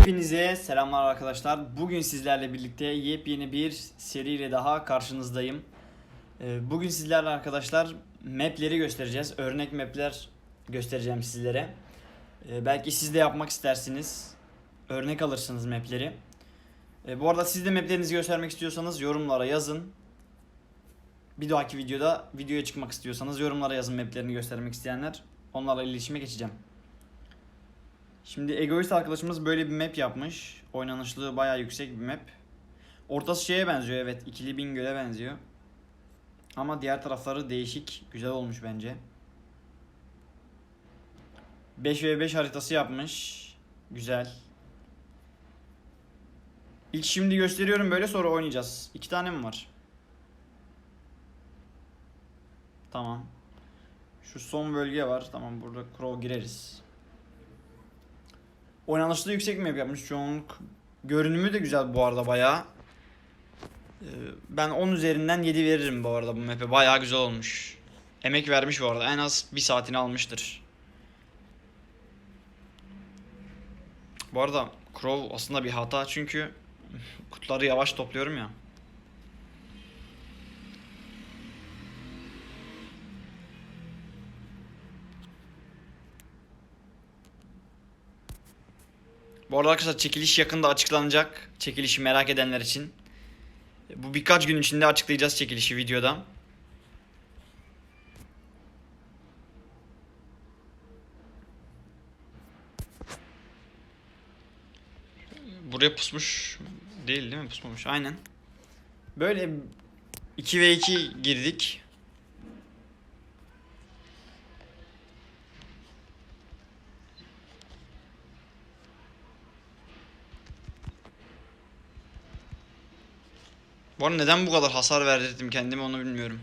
Hepinize selamlar arkadaşlar. Bugün sizlerle birlikte yepyeni bir seriyle daha karşınızdayım. Ee, Bugün sizlerle arkadaşlar mapleri göstereceğiz. Örnek mapler göstereceğim sizlere. Ee, Belki siz de yapmak istersiniz. Örnek alırsınız mapleri. Ee, Bu arada siz de maplerinizi göstermek istiyorsanız yorumlara yazın. Bir dahaki videoda videoya çıkmak istiyorsanız yorumlara yazın maplerini göstermek isteyenler. Onlarla iletişime geçeceğim. Şimdi egoist arkadaşımız böyle bir map yapmış. Oynanışlığı bayağı yüksek bir map. Ortası şeye benziyor evet. ikili Bingöl'e benziyor. Ama diğer tarafları değişik. Güzel olmuş bence. 5v5 haritası yapmış. Güzel. İlk şimdi gösteriyorum böyle sonra oynayacağız. İki tane mi var? Tamam. Şu son bölge var. Tamam burada Crow gireriz. Oynanışlı yüksek map yapmış çoğunluk. Görünümü de güzel bu arada bayağı. Ee, Ben 10 üzerinden 7 veririm bu arada bu map'e. Bayağı güzel olmuş. Emek vermiş bu arada. En az bir saatini almıştır. Bu arada Crow aslında bir hata çünkü kutuları yavaş topluyorum ya. Bu arada arkadaşlar çekiliş yakında açıklanacak. Çekilişi merak edenler için. Bu birkaç gün içinde açıklayacağız çekilişi videoda. Buraya pusmuş değil değil mi? Pusmamış. Aynen. Böyle 2 ve 2 girdik. Bu arada neden bu kadar hasar verdirdim kendime onu bilmiyorum.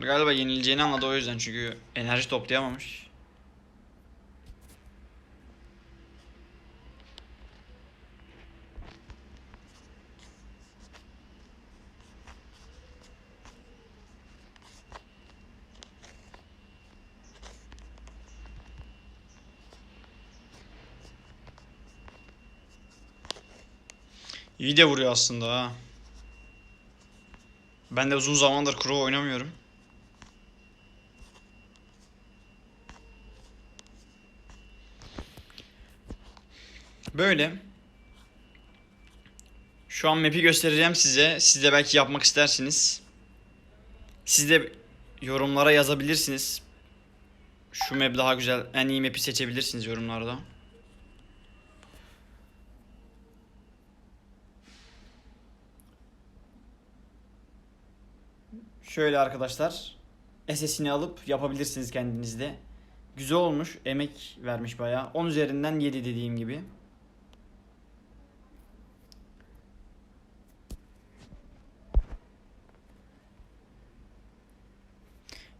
Galiba yenileceğini anladı o yüzden çünkü enerji toplayamamış. İyi de vuruyor aslında ha. Ben de uzun zamandır Crow oynamıyorum. Böyle. Şu an map'i göstereceğim size. Siz de belki yapmak istersiniz. Siz de yorumlara yazabilirsiniz. Şu map daha güzel. En iyi map'i seçebilirsiniz yorumlarda. Şöyle arkadaşlar. SS'ini alıp yapabilirsiniz kendinizde. Güzel olmuş. Emek vermiş bayağı. 10 üzerinden 7 dediğim gibi.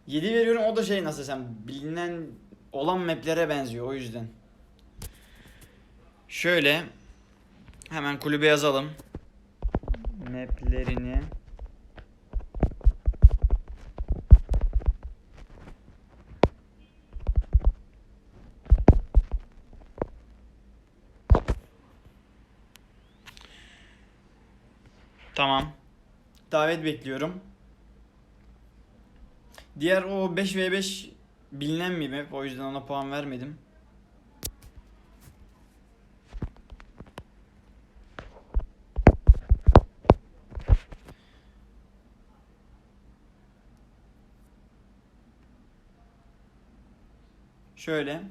Yedi veriyorum o da şey nasıl desem bilinen olan maplere benziyor o yüzden. Şöyle hemen kulübe yazalım. Maplerini Tamam. Davet bekliyorum. Diğer o 5v5 bilinen bir map o yüzden ona puan vermedim. Şöyle.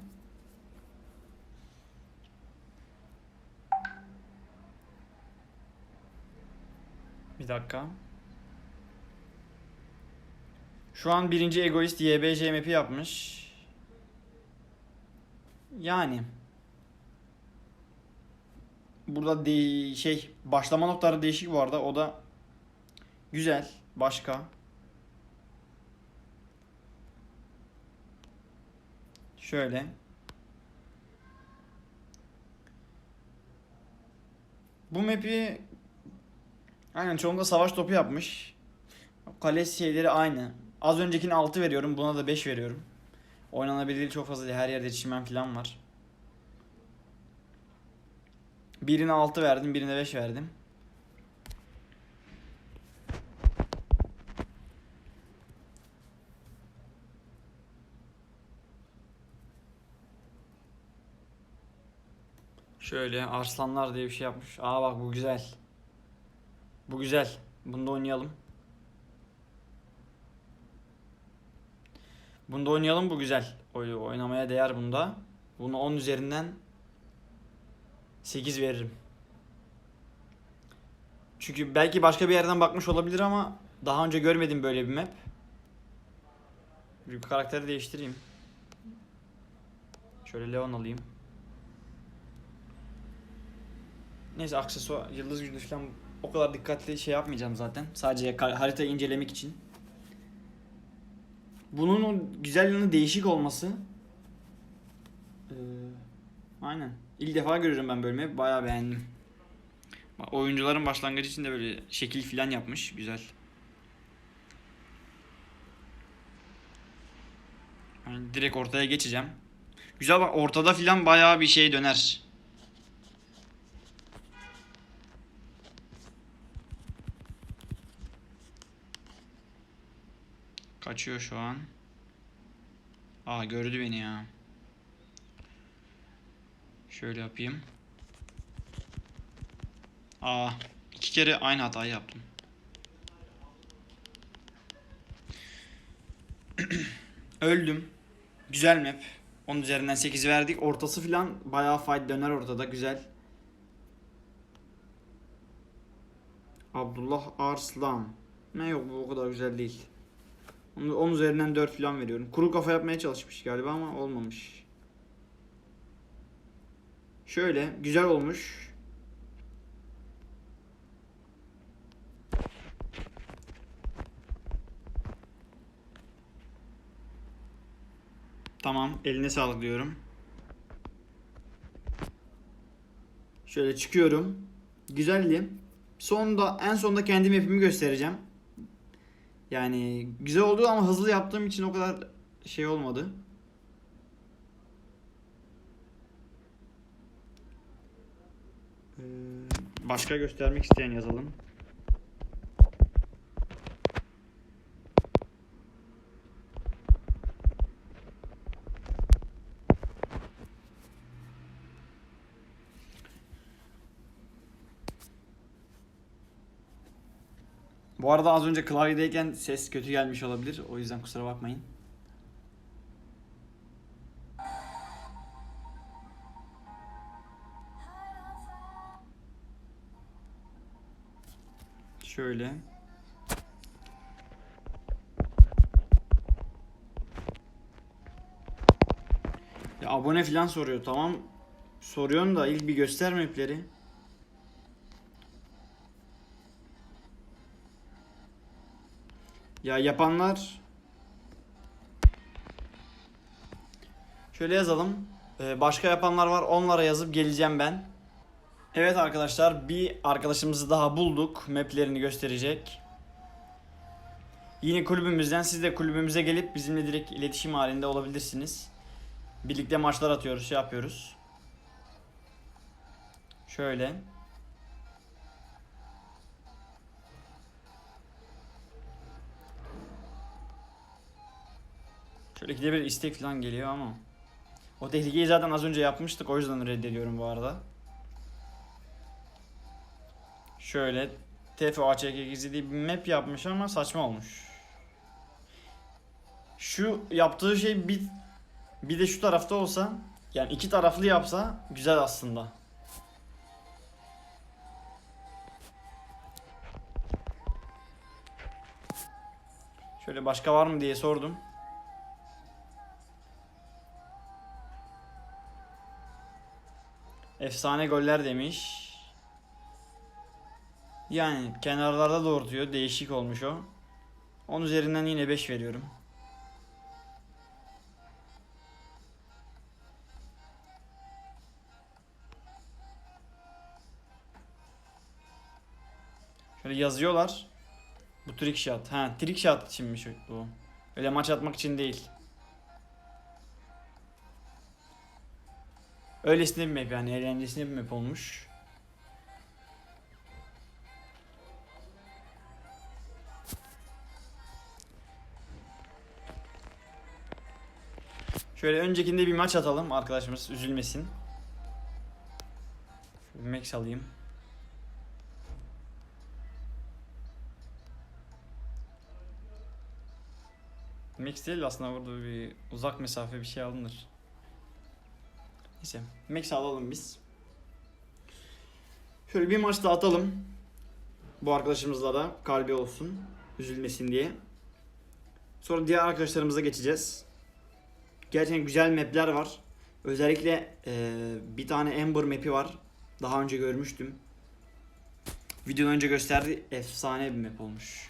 Dakika. Şu an birinci egoist YBC map'i yapmış. Yani. Burada de şey başlama noktaları değişik bu arada. O da güzel. Başka. Şöyle. Bu map'i Aynen çoğunda savaş topu yapmış. Kale şeyleri aynı. Az öncekine 6 veriyorum. Buna da 5 veriyorum. Oynanabilirliği çok fazla değil. Her yerde çimen falan var. Birine 6 verdim. Birine 5 verdim. Şöyle arslanlar diye bir şey yapmış. Aa bak bu güzel. Bu güzel. Bunda oynayalım. Bunda oynayalım bu güzel. Oy- Oynamaya değer bunda. Bunu 10 üzerinden 8 veririm. Çünkü belki başka bir yerden bakmış olabilir ama daha önce görmedim böyle bir map. Bir karakteri değiştireyim. Şöyle Leon alayım. Neyse aksesuar, yıldız gücü falan o kadar dikkatli şey yapmayacağım zaten. Sadece haritayı incelemek için. Bunun o güzel yanı değişik olması. Ee, aynen. İlk defa görüyorum ben bölümü. Bayağı beğendim. Oyuncuların başlangıcı için de böyle şekil filan yapmış. Güzel. Yani direkt ortaya geçeceğim. Güzel bak ortada filan bayağı bir şey döner. Kaçıyor şu an. Aa gördü beni ya. Şöyle yapayım. Aa iki kere aynı hatayı yaptım. Öldüm. Güzel map. 10 üzerinden 8 verdik. Ortası filan bayağı fight döner ortada. Güzel. Abdullah Arslan. Ne yok bu o kadar güzel değil. Onu 10 üzerinden 4 falan veriyorum. Kuru kafa yapmaya çalışmış galiba ama olmamış. Şöyle güzel olmuş. Tamam, eline sağlık diyorum. Şöyle çıkıyorum. Güzeldi. Sonda en sonda kendi map'imi göstereceğim. Yani güzel oldu ama hızlı yaptığım için o kadar şey olmadı. Ee, Başka göstermek isteyen yazalım. Bu arada az önce klavyedeyken ses kötü gelmiş olabilir. O yüzden kusura bakmayın. Şöyle. Ya abone falan soruyor tamam. Soruyorsun da ilk bir göster mapleri. Ya yapanlar Şöyle yazalım. Ee, başka yapanlar var. Onlara yazıp geleceğim ben. Evet arkadaşlar bir arkadaşımızı daha bulduk. Maplerini gösterecek. Yine kulübümüzden siz de kulübümüze gelip bizimle direkt iletişim halinde olabilirsiniz. Birlikte maçlar atıyoruz, şey yapıyoruz. Şöyle. Şöyle ikide bir istek falan geliyor ama. O tehlikeyi zaten az önce yapmıştık o yüzden reddediyorum bu arada. Şöyle TFAÇK gizli bir map yapmış ama saçma olmuş. Şu yaptığı şey bir bir de şu tarafta olsa yani iki taraflı yapsa güzel aslında. Şöyle başka var mı diye sordum. Efsane goller demiş. Yani kenarlarda doğurtuyor. Değişik olmuş o. 10 üzerinden yine 5 veriyorum. Şöyle yazıyorlar. Bu trick shot. Ha trick shot içinmiş bu. Öyle maç atmak için değil. Öylesine bir map yani eğlencesine bir map olmuş. Şöyle öncekinde bir maç atalım arkadaşımız üzülmesin. Şöyle bir max alayım. Max değil de aslında burada bir uzak mesafe bir şey alınır. Neyse max alalım biz. Şöyle bir maç daha atalım. Bu arkadaşımızla da kalbi olsun. Üzülmesin diye. Sonra diğer arkadaşlarımıza geçeceğiz. Gerçekten güzel mapler var. Özellikle eee, bir tane Ember map'i var. Daha önce görmüştüm. Videodan önce gösterdi. Efsane bir map olmuş.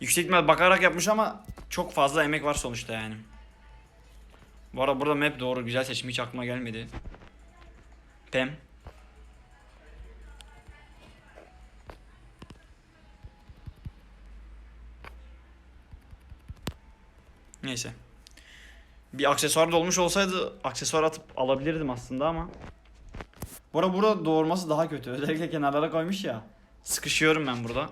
Yüksek bakarak yapmış ama çok fazla emek var sonuçta yani. Bu arada burada map doğru güzel seçim hiç aklıma gelmedi. Pem. Neyse. Bir aksesuar da olmuş olsaydı aksesuar atıp alabilirdim aslında ama. Bu arada burada doğurması daha kötü. Özellikle kenarlara koymuş ya. Sıkışıyorum ben burada.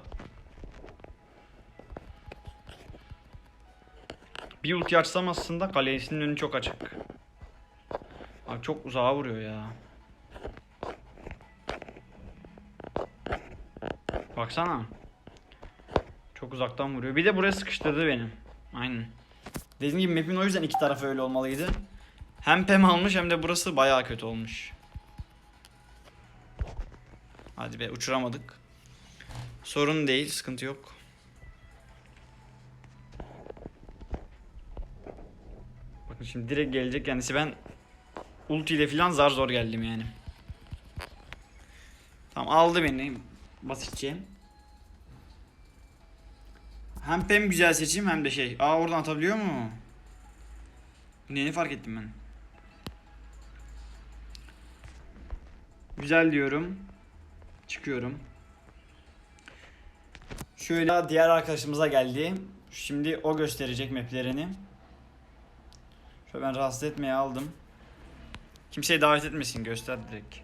Bir ulti açsam aslında kalesinin önü çok açık. Abi çok uzağa vuruyor ya. Baksana. Çok uzaktan vuruyor. Bir de buraya sıkıştırdı benim. Aynen. Dediğim gibi map'in o yüzden iki tarafı öyle olmalıydı. Hem pem almış hem de burası bayağı kötü olmuş. Hadi be uçuramadık. Sorun değil, sıkıntı yok. Şimdi direkt gelecek kendisi ben ulti ile filan zar zor geldim yani. Tamam aldı beni basitçe. Hem pem güzel seçim hem de şey. Aa oradan atabiliyor mu? Neyini fark ettim ben. Güzel diyorum. Çıkıyorum. Şöyle diğer arkadaşımıza geldi. Şimdi o gösterecek maplerini. Şöyle ben rahatsız etmeye aldım. Kimseyi davet etmesin göster direkt.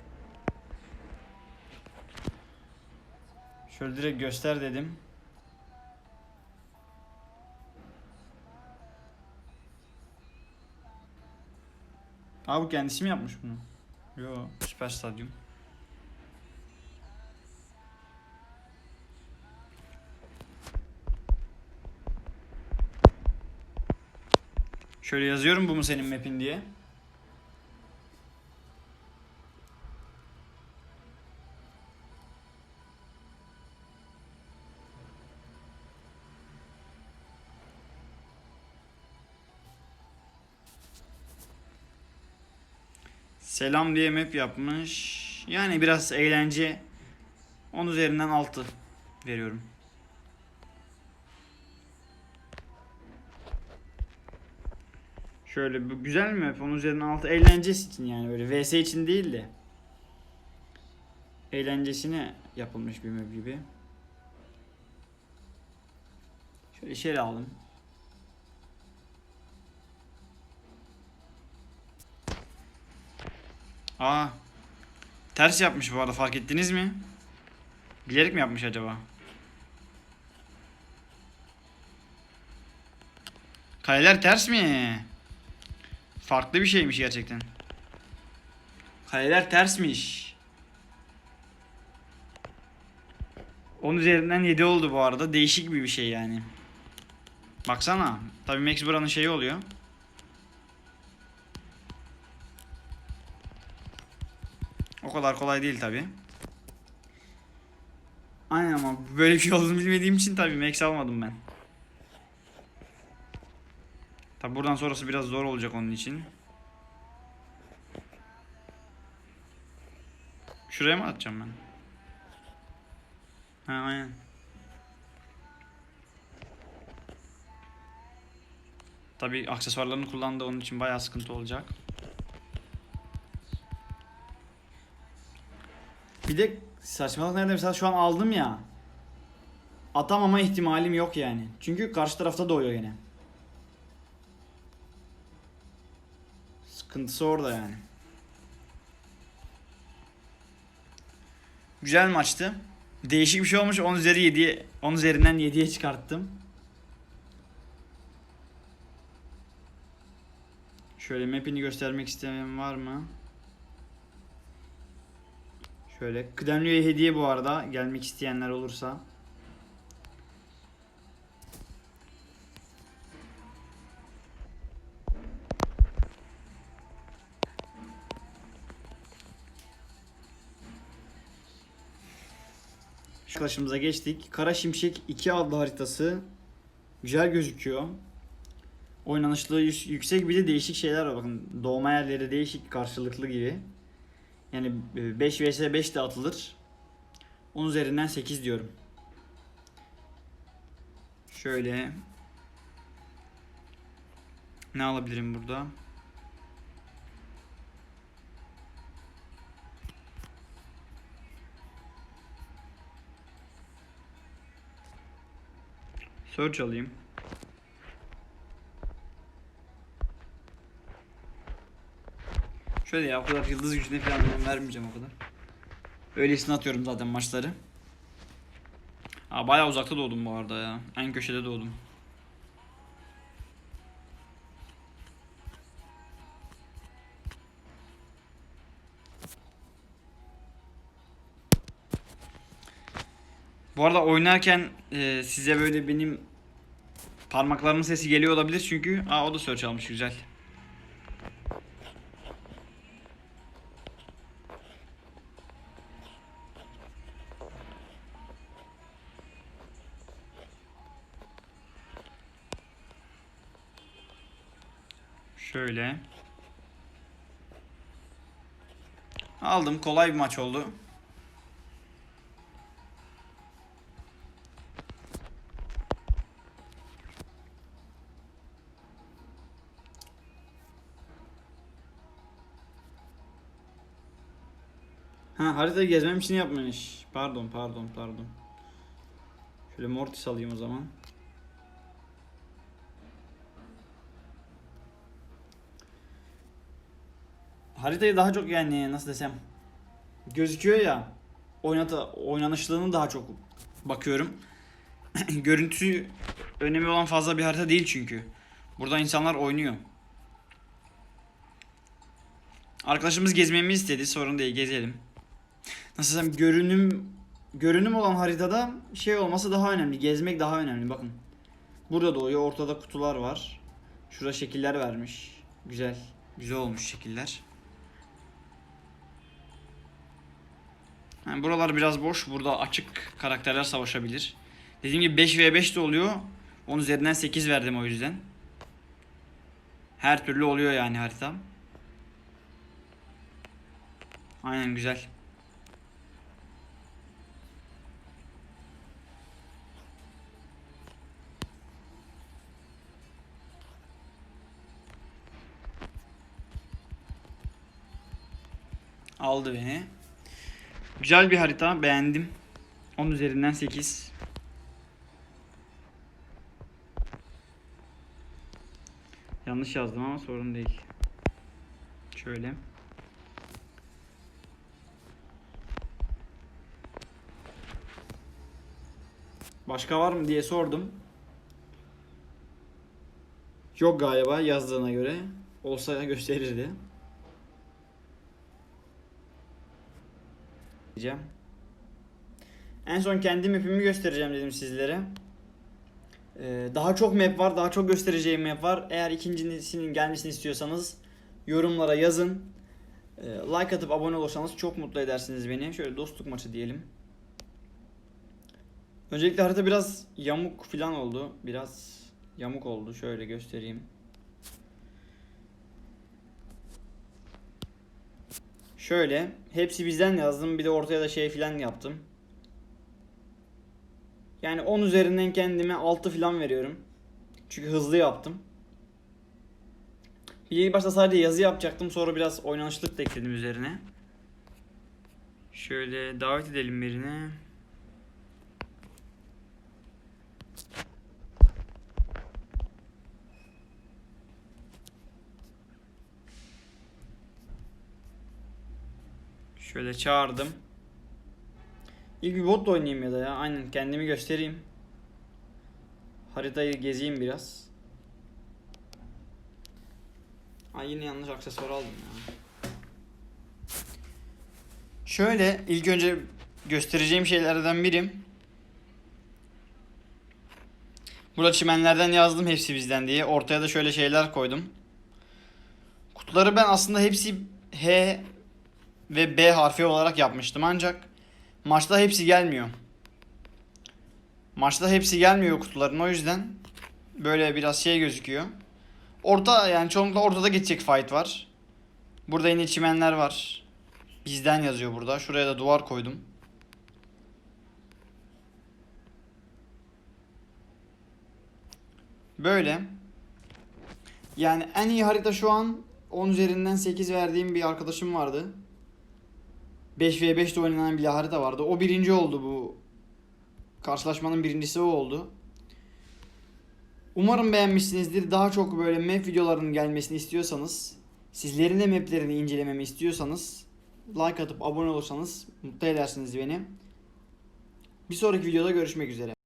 Şöyle direkt göster dedim. Aa bu kendisi mi yapmış bunu? Yo süper stadyum. Şöyle yazıyorum bu mu senin map'in diye. Selam diye map yapmış. Yani biraz eğlence. 10 üzerinden 6 veriyorum. Şöyle bu güzel mi? 10 üzerinden 6 eğlencesi için yani böyle vs için değil de. Eğlencesine yapılmış bir map gibi. Şöyle içeri aldım. Aa. Ters yapmış bu arada fark ettiniz mi? Bilerek mi yapmış acaba? Kaleler ters mi? Farklı bir şeymiş gerçekten. Kaleler tersmiş. 10 üzerinden 7 oldu bu arada. Değişik bir bir şey yani. Baksana. Tabii Max buranın şeyi oluyor. O kadar kolay değil tabi. Aynen ama böyle bir şey olduğunu bilmediğim için tabi max almadım ben. Tabi buradan sonrası biraz zor olacak onun için. Şuraya mı atacağım ben? Ha aynen. Tabi aksesuarlarını kullandı onun için bayağı sıkıntı olacak. Bir de saçmalık nerede mesela şu an aldım ya. atamama ihtimalim yok yani. Çünkü karşı tarafta doğuyor gene. Sıkıntısı orada yani. Güzel maçtı. Değişik bir şey olmuş. 10 üzeri 7'ye 10 üzerinden 7'ye çıkarttım. Şöyle map'ini göstermek istemeyen var mı? Şöyle kıdemli hediye bu arada gelmek isteyenler olursa. Şu karşımıza geçtik. Kara Şimşek 2 adlı haritası güzel gözüküyor. Oynanışlığı yü- yüksek bir de değişik şeyler var. Bakın doğma yerleri değişik karşılıklı gibi. Yani e, 5 vs 5 de atılır. 10 üzerinden 8 diyorum. Şöyle ne alabilirim burada? Search alayım. Şöyle ya o kadar yıldız gücüne falan vermeyeceğim o kadar. Öylesine atıyorum zaten maçları. Aa, bayağı uzakta doğdum bu arada ya. En köşede doğdum. Bu arada oynarken e, size böyle benim parmaklarımın sesi geliyor olabilir çünkü aa o da search almış güzel. Şöyle. Aldım. Kolay bir maç oldu. Haritayı gezmem için yapmış. Pardon pardon pardon. Şöyle Mortis alayım o zaman. Haritayı daha çok yani nasıl desem gözüküyor ya oynata oynanışlığını daha çok bakıyorum. Görüntü önemi olan fazla bir harita değil çünkü. Burada insanlar oynuyor. Arkadaşımız gezmemi istedi. Sorun değil gezelim. Nasıl desem görünüm görünüm olan haritada şey olması daha önemli. Gezmek daha önemli. Bakın. Burada doğuyor. Ortada kutular var. Şurada şekiller vermiş. Güzel. Güzel olmuş şekiller. Yani buralar biraz boş. Burada açık karakterler savaşabilir. Dediğim gibi 5 v 5 de oluyor. 10 üzerinden 8 verdim o yüzden. Her türlü oluyor yani harita. Aynen güzel. Aldı beni. Güzel bir harita beğendim. 10 üzerinden 8. Yanlış yazdım ama sorun değil. Şöyle. Başka var mı diye sordum. Yok galiba yazdığına göre. Olsa gösterirdi. Diyeceğim. En son kendi map'imi göstereceğim dedim sizlere. Ee, daha çok map var, daha çok göstereceğim map var. Eğer ikincisinin gelmesini istiyorsanız yorumlara yazın. Ee, like atıp abone olursanız çok mutlu edersiniz beni. Şöyle dostluk maçı diyelim. Öncelikle harita biraz yamuk falan oldu. Biraz yamuk oldu. Şöyle göstereyim. Şöyle hepsi bizden yazdım bir de ortaya da şey filan yaptım. Yani 10 üzerinden kendime 6 filan veriyorum. Çünkü hızlı yaptım. Bir başta sadece yazı yapacaktım sonra biraz oynanışlık da ekledim üzerine. Şöyle davet edelim birine. Şöyle çağırdım. İlk bir botla oynayayım ya da ya. Aynen kendimi göstereyim. Haritayı gezeyim biraz. Ay yine yanlış aksesuar aldım ya. Şöyle ilk önce göstereceğim şeylerden biri. Burada çimenlerden yazdım hepsi bizden diye. Ortaya da şöyle şeyler koydum. Kutuları ben aslında hepsi H ve B harfi olarak yapmıştım ancak maçta hepsi gelmiyor. Maçta hepsi gelmiyor kutuların o yüzden böyle biraz şey gözüküyor. Orta yani çoğunlukla ortada geçecek fight var. Burada yine çimenler var. Bizden yazıyor burada. Şuraya da duvar koydum. Böyle. Yani en iyi harita şu an 10 üzerinden 8 verdiğim bir arkadaşım vardı. 5v5'te oynanan bir harita vardı. O birinci oldu bu. Karşılaşmanın birincisi o oldu. Umarım beğenmişsinizdir. Daha çok böyle map videolarının gelmesini istiyorsanız, sizlerin de maplerini incelememi istiyorsanız like atıp abone olursanız mutlu edersiniz beni. Bir sonraki videoda görüşmek üzere.